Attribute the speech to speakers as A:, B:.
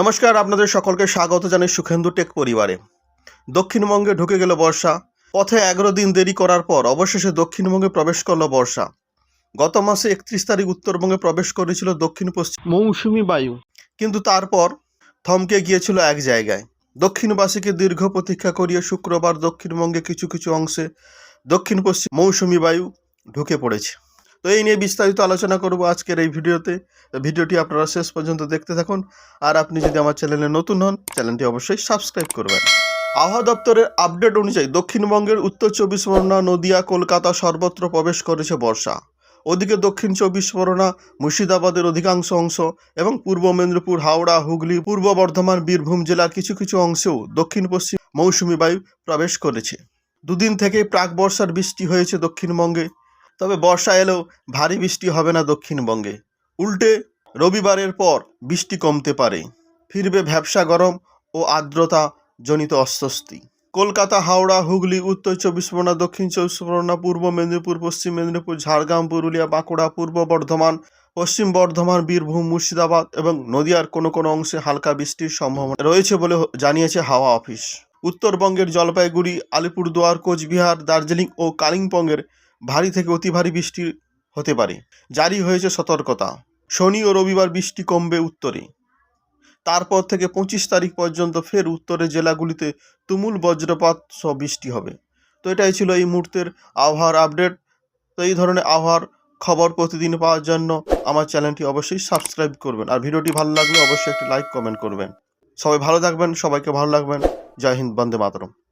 A: নমস্কার আপনাদের সকলকে স্বাগত জানাই সুখেন্দু টেক পরিবারে দক্ষিণবঙ্গে ঢুকে গেল বর্ষা পথে এগারো দিন দেরি করার পর অবশেষে দক্ষিণবঙ্গে প্রবেশ করলো বর্ষা গত মাসে একত্রিশ তারিখ উত্তরবঙ্গে প্রবেশ করেছিল দক্ষিণ পশ্চিম
B: মৌসুমি বায়ু
A: কিন্তু তারপর থমকে গিয়েছিল এক জায়গায় দক্ষিণবাসীকে দীর্ঘ প্রতীক্ষা করিয়ে শুক্রবার দক্ষিণবঙ্গে কিছু কিছু অংশে দক্ষিণ পশ্চিম মৌসুমি বায়ু ঢুকে পড়েছে তো এই নিয়ে বিস্তারিত আলোচনা করব আজকের এই ভিডিওতে ভিডিওটি আপনারা শেষ পর্যন্ত দেখতে থাকুন আর আপনি যদি আমার চ্যানেলে নতুন হন চ্যানেলটি অবশ্যই সাবস্ক্রাইব করবেন আবহাওয়া দপ্তরের আপডেট অনুযায়ী দক্ষিণবঙ্গের উত্তর চব্বিশ পরগনা নদিয়া কলকাতা সর্বত্র প্রবেশ করেছে বর্ষা ওদিকে দক্ষিণ চব্বিশ পরগনা মুর্শিদাবাদের অধিকাংশ অংশ এবং পূর্ব মেদিনীপুর হাওড়া হুগলি পূর্ব বর্ধমান বীরভূম জেলার কিছু কিছু অংশেও দক্ষিণ পশ্চিম মৌসুমি বায়ু প্রবেশ করেছে দুদিন থেকে প্রাক বর্ষার বৃষ্টি হয়েছে দক্ষিণবঙ্গে তবে বর্ষা এলেও ভারী বৃষ্টি হবে না দক্ষিণবঙ্গে উল্টে রবিবারের পর বৃষ্টি কমতে পারে ফিরবে ভ্যাবসা গরম ও আর্দ্রতা জনিত অস্বস্তি কলকাতা হাওড়া হুগলি উত্তর চব্বিশ পরগনা দক্ষিণ চব্বিশ পরগনা পূর্ব মেদিনীপুর পশ্চিম মেদিনীপুর ঝাড়গ্রাম পুরুলিয়া বাঁকুড়া পূর্ব বর্ধমান পশ্চিম বর্ধমান বীরভূম মুর্শিদাবাদ এবং নদিয়ার কোনো কোনো অংশে হালকা বৃষ্টির সম্ভাবনা রয়েছে বলে জানিয়েছে হাওয়া অফিস উত্তরবঙ্গের জলপাইগুড়ি আলিপুরদুয়ার কোচবিহার দার্জিলিং ও কালিম্পংয়ের ভারী থেকে অতি ভারী বৃষ্টি হতে পারে জারি হয়েছে সতর্কতা শনি ও রবিবার বৃষ্টি কমবে উত্তরে তারপর থেকে পঁচিশ তারিখ পর্যন্ত ফের উত্তরের জেলাগুলিতে তুমুল বজ্রপাত সহ বৃষ্টি হবে তো এটাই ছিল এই মুহূর্তের আবহাওয়ার আপডেট তো এই ধরনের আবহাওয়ার খবর প্রতিদিন পাওয়ার জন্য আমার চ্যানেলটি অবশ্যই সাবস্ক্রাইব করবেন আর ভিডিওটি ভালো লাগলে অবশ্যই একটি লাইক কমেন্ট করবেন সবাই ভালো থাকবেন সবাইকে ভালো লাগবেন জয় হিন্দ বন্দে মাতরম